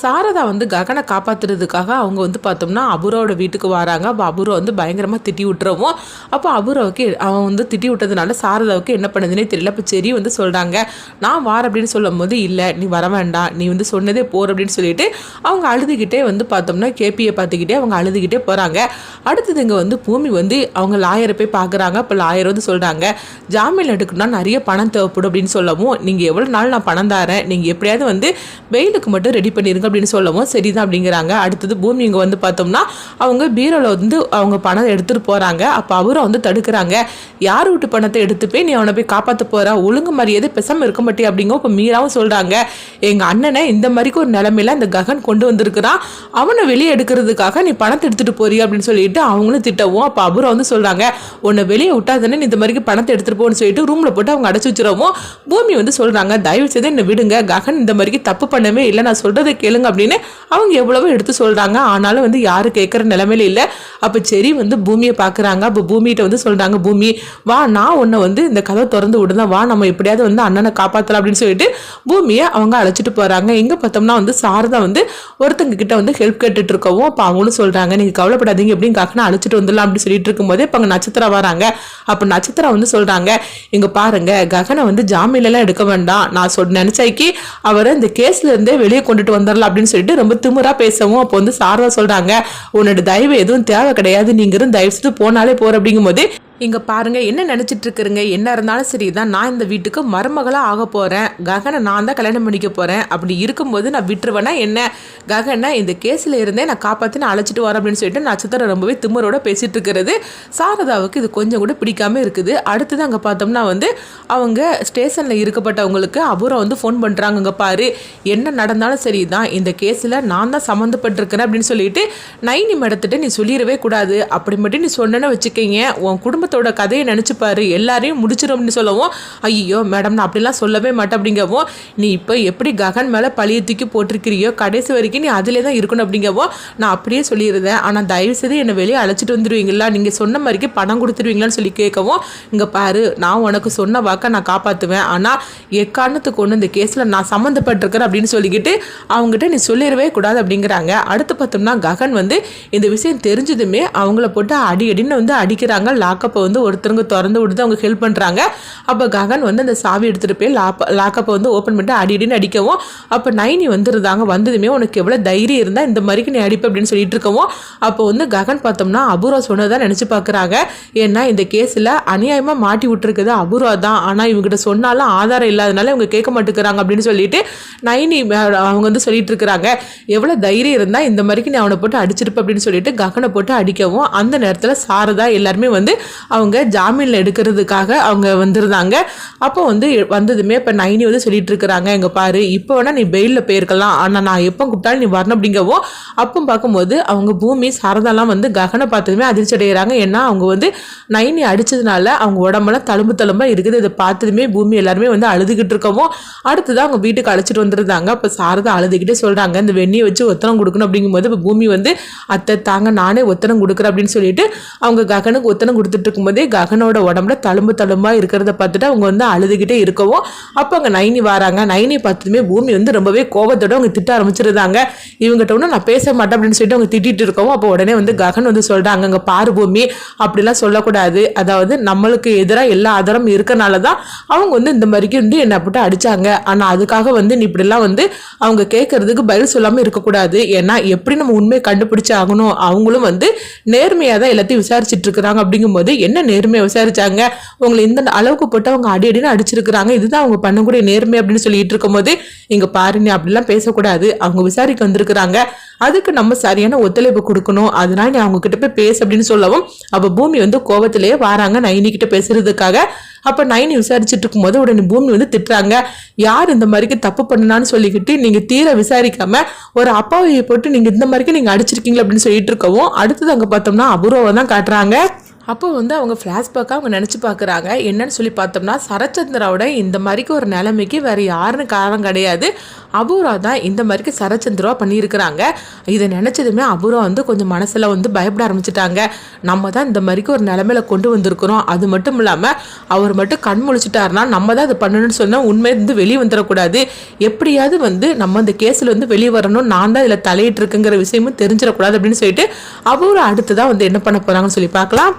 சாரதா வந்து ககனை காப்பாற்றுறதுக்காக அவங்க வந்து பார்த்தோம்னா அபுரோட வீட்டுக்கு வராங்க. அப்போ அபுரோ வந்து பயங்கரமாக திட்டி விட்டுறவும். அப்போ அபுரோவுக்கு அவன் வந்து திட்டி விட்டதுனால சாரதாவுக்கு என்ன பண்ணுதுன்னே தெரியல. அப்போ சரி வந்து சொல்கிறாங்க நான் வார அப்படின்னு சொல்லும் போது இல்லை நீ வர வேண்டாம். நீ வந்து சொன்னதே போகிற அப்படின்னு சொல்லிட்டு அவங்க அழுதுகிட்டே வந்து பார்த்தோம்னா கேபியை பார்த்துக்கிட்டே அவங்க அழுதுகிட்டே போகிறாங்க அடுத்தது இங்கே வந்து பூமி வந்து அவங்க லாயரை போய் பார்க்குறாங்க அப்போ லாயர் வந்து சொல்கிறாங்க ஜாமீன் எடுக்கணும்னா நிறைய பணம் தேவைப்படும் அப்படின்னு சொல்லவும் நீங்கள் எவ்வளோ நாள் நான் பணம் தரேன். நீங்கள் எப்படியாவது வந்து பெயிலுக்கு மட்டும் ரெடி பண்ணிடுங்க அப்படின்னு சொல்லவும் சரிதான் அப்படிங்கிறாங்க. அடுத்தது பூமி இங்கே வந்து பார்த்தோம்னா அவங்க பீரோவில் வந்து அவங்க பணம் எடுத்துகிட்டு போகிறாங்க அப்போ அவரை வந்து தடுக்கிறாங்க. யார் வீட்டு பணத்தை எடுத்து போய் நீ அவனை போய் காப்பாற்ற போகிற ஒழுங்கு மரியாதை பெசாமல் இருக்க மாட்டே அப்படிங்க இப்போ மீராவும் சொல்கிறாங்க எங்கள் அண்ணனை இந்த மாதிரிக்கு ஒரு நிலமையில இந்த ககன் கொண்டு வந்திருக்கிறான். அவனை வெளியே எடுக்கிறதுக்காக நீ பணத்தை எடுத்துகிட்டு போறிய? அப்படின்னு சொல்லிட்டு அவங்களும் திட்டவும். அப்போ அவரை வந்து சொல்கிறாங்க உன்னை வெளியே விட்டாதானே நீ இந்த மாதிரிக்கு பணத்தை எடுத்துகிட்டு போன்னு சொல்லிட்டு ரூமில் போட்டு அவங்க அடைச்சி வச்சிடவும் பூமி வந்து சொல்கிறாங்க தயவு செய்து என்னை விடுங்க. ககன் இந்த மாதிரிக்கு தப்பு பண்ணவே இல்லை. நான் சொல்கிறத கே கேளுங்க அப்படின்னு அவங்க எவ்வளவோ எடுத்து சொல்கிறாங்க ஆனாலும் வந்து யாரும் கேட்குற நிலமையில இல்லை. அப்போ சரி வந்து பூமியை பார்க்குறாங்க அப்போ பூமிகிட்ட வந்து சொல்கிறாங்க பூமி வா நான் உன்னை வந்து இந்த கதை திறந்து விடுதான் வா நம்ம எப்படியாவது வந்து அண்ணனை காப்பாற்றலாம் அப்படின்னு சொல்லிட்டு பூமியை அவங்க அழைச்சிட்டு போகிறாங்க எங்கே பார்த்தோம்னா வந்து சாரதா வந்து ஒருத்தங்க கிட்ட வந்து ஹெல்ப் கேட்டுட்டு இருக்கவும் அப்போ அவங்களும் சொல்கிறாங்க நீங்கள் கவலைப்படாதீங்க. எப்படின்னு காக்கணும் அழைச்சிட்டு வந்துடலாம் அப்படின்னு சொல்லிட்டு இருக்கும்போதே இப்போ அங்கே நட்சத்திரம் வராங்க. அப்போ நட்சத்திரம் வந்து சொல்கிறாங்க இங்கே பாருங்க ககனை வந்து ஜாமீன்லாம் எடுக்க வேண்டாம். நான் சொல் நினச்சாக்கி அவரை இந்த கேஸ்லேருந்தே வெளியே கொண்டுட்டு வந்துடலாம். அப்படின்னு சொல்லிட்டு ரொம்ப திமுறா பேசவும் அப்போ வந்து சார்வா சொல்றாங்க உன்னோட தயவு எதுவும் தேவை கிடையாது நீங்க இருந்து தயவு செய்து போனாலே போற அப்படிங்கும் போது இங்கே பாருங்க என்ன நினைச்சிட்டு இருக்கிறீங்க என்ன இருந்தாலும் சரி தான் நான் இந்த வீட்டுக்கு மருமகளாக ஆக போகிறேன் ககனை நான் தான் கல்யாணம் பண்ணிக்க போகிறேன் அப்படி இருக்கும்போது நான் விட்டுருவேன்னா என்ன? ககனை இந்த கேஸில் இருந்தே நான் காப்பாற்றி நான் அழைச்சிட்டு வரேன் அப்படின்னு சொல்லிட்டு நட்சத்திரம் ரொம்பவே திமரோட பேசிட்டு இருக்கிறது சாரதாவுக்கு இது கொஞ்சம் கூட பிடிக்காம இருக்குது. அடுத்தது அங்கே பார்த்தோம்னா வந்து அவங்க ஸ்டேஷனில் இருக்கப்பட்டவங்களுக்கு அபூரம் வந்து ஃபோன் பண்ணுறாங்கங்க இங்க பாரு. என்ன நடந்தாலும் சரி தான் இந்த கேஸில் நான் தான் சம்மந்தப்பட்டிருக்கிறேன் அப்படின்னு சொல்லிட்டு நைனி மேடத்திட்ட நீ சொல்லிடவே கூடாது. அப்படி மட்டும் நீ சொன்னேன்னு வச்சுக்கோங்க உன் குடும்பத்தோட கதையை நினச்சிப்பாரு எல்லாரையும் முடிச்சிடும்னு சொல்லவும் ஐயோ மேடம் நான் அப்படிலாம் சொல்லவே மாட்டேன் அப்படிங்கவும் நீ இப்போ எப்படி ககன் மேலே பழிய தூக்கி போட்டிருக்கிறியோ கடைசி வரைக்கும் நீ அதிலே தான் இருக்கணும் அப்படிங்கவும் நான் அப்படியே சொல்லியிருந்தேன். ஆனால் தயவு செய்து என்னை வெளியே அழைச்சிட்டு வந்துடுவீங்களா நீங்கள் சொன்ன மாதிரிக்கு பணம் கொடுத்துருவீங்களான்னு சொல்லி கேட்கவும் இங்கே பாரு நான் உனக்கு சொன்ன வாக்கை நான் காப்பாற்றுவேன் ஆனால் எக்காரணத்துக்கு ஒன்று இந்த கேஸில் நான் சம்மந்தப்பட்டிருக்கிறேன் அப்படின்னு சொல்லிக்கிட்டு அவங்ககிட்ட நீ சொல்லிடவே கூடாது அப்படிங்கிறாங்க. அடுத்து பார்த்தோம்னா ககன் வந்து இந்த விஷயம் தெரிஞ்சதுமே அவங்கள போட்டு அடி அடின்னு வந்து அடிக்கிறாங்க லாக்கப்பை வந்து ஒருத்தருங்க திறந்து விடுத்து அவங்க ஹெல்ப் பண்ணுறாங்க அப்போ ககன் வந்து அந்த சாவி எடுத்துகிட்டு போய் லாப்ப லாக்கப்பை வந்து ஓப்பன் பண்ணிட்டு அடி அடின்னு அடிக்கவும் அப்போ நைனி வந்துருந்தாங்க வந்ததுமே உனக்கு எவ்வளோ தைரியம் இருந்தால் இந்த மாதிரிக்கு நீ அடிப்ப அப்படின்னு சொல்லிட்டு இருக்கவும் அப்போ வந்து ககன் பார்த்தோம்னா அபூர்வா சொன்னதான் நினச்சி பார்க்குறாங்க ஏன்னா இந்த கேஸில் அநியாயமாக மாட்டி விட்டுருக்குது அபூர்வா தான். ஆனால் இவங்ககிட்ட சொன்னாலும் ஆதாரம் இல்லாதனால இவங்க கேட்க மாட்டேங்கிறாங்க அப்படின்னு சொல்லிட்டு நைனி அவங்க வந்து சொல்லிட்டு இருக்கிறாங்க. எவ்வளோ தைரியம் இருந்தால் இந்த மாதிரிக்கு நீ அவனை போட்டு அடிச்சிருப்ப அப்படின்னு சொல்லிட்டு ககனை போட்டு அடிக்கவும் அந்த நேரத்தில் சாரதா எல்லாருமே வந்து அவங்க ஜாமீனில் எடுக்கிறதுக்காக அவங்க வந்திருந்தாங்க. அப்போ வந்து வந்ததுமே இப்போ நைனி வந்து சொல்லிட்டு இருக்கிறாங்க எங்கள் பாரு இப்போ வேணால் நீ பெயிலில் போயிருக்கலாம். ஆனால் நான் எப்போ கூப்பிட்டாலும் நீ வரணும் அப்படிங்கவோ அப்போ பார்க்கும்போது அவங்க பூமி சாரதாலாம் வந்து ககனை பார்த்ததுமே அதிர்ச்சி அடைகிறாங்க. ஏன்னா அவங்க வந்து நைனி அடித்ததுனால அவங்க உடம்பெல்லாம் தழும்பு தழும்பாக இருக்குது. இதை பார்த்ததுமே பூமி எல்லாருமே வந்து அழுதுகிட்டு இருக்கவும் அடுத்ததான் அவங்க வீட்டுக்கு அழைச்சிட்டு வந்திருந்தாங்க. அப்போ சாரதா அழுதுகிட்டே சொல்கிறாங்க இந்த வெண்ணியை வச்சு ஒத்தனம் கொடுக்கணும். அப்படிங்கும்போது இப்போ பூமி வந்து அத்தை தாங்க நானே ஒத்தனம் கொடுக்குறேன். அப்படின்னு சொல்லிட்டு அவங்க ககனுக்கு ஒத்தனம் கொடுத்துட்டு இருக்கும்போதே ககனோட உடம்புல தழும்பு தழும்பாக இருக்கிறத பார்த்துட்டு அவங்க வந்து அழுதுகிட்டே இருக்கவும் அப்போ அங்கே நைனி வராங்க. நைனி பார்த்ததுமே பூமி வந்து ரொம்பவே கோபத்தோட அவங்க திட்ட ஆரம்பிச்சிருந்தாங்க. இவங்ககிட்ட ஒன்றும் நான் பேச மாட்டேன் அப்படின்னு சொல்லிட்டு அவங்க திட்டிட்டு இருக்கவும் அப்போ உடனே வந்து ககன் வந்து சொல்கிறாங்க அங்கே பாரு பூமி. அப்படிலாம் சொல்லக்கூடாது. அதாவது நம்மளுக்கு எதிராக எல்லா ஆதாரமும் இருக்கனால தான் அவங்க வந்து இந்த மாதிரிக்கு வந்து என்னை போட்டு அடித்தாங்க ஆனால் அதுக்காக வந்து நீ இப்படிலாம் வந்து அவங்க கேட்கறதுக்கு பதில் சொல்லாமல் இருக்கக்கூடாது. ஏன்னா எப்படி நம்ம உண்மையை கண்டுபிடிச்சாகணும் அவங்களும் வந்து நேர்மையாக தான் எல்லாத்தையும் விசாரிச்சுட்டு இருக்கிறாங்க அப்படிங்கும்போது என்ன நேர்மையை விசாரிச்சாங்க? உங்களை இந்த அளவுக்கு போட்டு அவங்க அடி அடின்னு அடிச்சிருக்கிறாங்க. இதுதான் அவங்க பண்ணக்கூடிய நேர்மை அப்படின்னு சொல்லிட்டு இருக்கும்போது இங்க பாருங்க அப்படிலாம் பேசக்கூடாது. அவங்க விசாரிக்க வந்திருக்கிறாங்க. அதுக்கு நம்ம சரியான ஒத்துழைப்பு கொடுக்கணும். அதனால நீ அவங்க கிட்ட போய் பேசு அப்படின்னு சொல்லவும் அப்ப பூமி வந்து கோவத்திலேயே வராங்க நைனி கிட்ட பேசுறதுக்காக. அப்ப நைனி விசாரிச்சுட்டு இருக்கும்போது உடனே பூமி வந்து திட்டுறாங்க. யார் இந்த மாதிரிக்கு தப்பு பண்ணுனான்னு சொல்லிக்கிட்டு நீங்க தீர விசாரிக்காம ஒரு அப்பாவையை போட்டு நீங்க இந்த மாதிரிக்கு நீங்க அடிச்சிருக்கீங்களா அப்படின்னு சொல்லிட்டு இருக்கவும் அடுத்தது அங்க பார்த்தோம்னா அபூர்வம் தான் காட்டுறாங்க. அப்போ வந்து அவங்க ஃப்ளாஷ்பேக்காக அவங்க நினச்சி பார்க்குறாங்க. என்னன்னு சொல்லி பார்த்தோம்னா சரச்சந்திராவோட இந்த மாதிரிக்கு ஒரு நிலைமைக்கு வேறு யாருன்னு காரணம் கிடையாது. அபூரா தான் இந்த மாதிரிக்கு சரச்சந்திரா பண்ணியிருக்கிறாங்க. இதை நினச்சதுமே அபூரா வந்து கொஞ்சம் மனசில் வந்து பயப்பட ஆரம்பிச்சிட்டாங்க. நம்ம தான் இந்த மாதிரிக்கு ஒரு நிலமையில கொண்டு வந்திருக்கிறோம். அது மட்டும் இல்லாமல் அவர் மட்டும் கண் முழிச்சிட்டாருன்னா நம்ம தான் அதை பண்ணணும்னு சொன்னால் உண்மை இருந்து வெளியே வந்துடக்கூடாது. எப்படியாவது வந்து நம்ம இந்த கேஸில் வந்து வெளியே வரணும். நான் தான் இதில் தலையிட்டு இருக்குங்கிற விஷயமும் தெரிஞ்சிடக்கூடாது அப்படின்னு சொல்லிட்டு அபூரா அடுத்ததான் வந்து என்ன பண்ண போகிறாங்கன்னு சொல்லி பார்க்கலாம்.